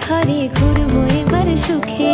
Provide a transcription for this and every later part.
ঘরে ঘুরবো এবার সুখে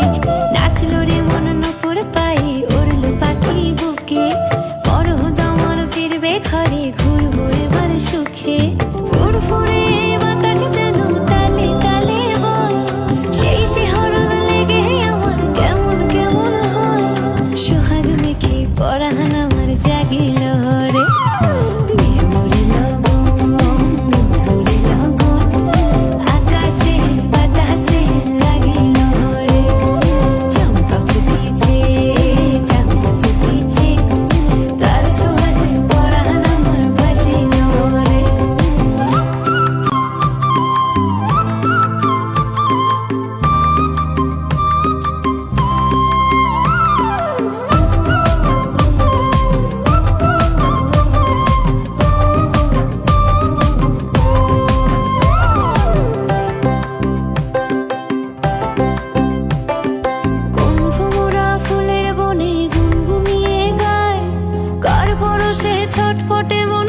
ছটপটে মন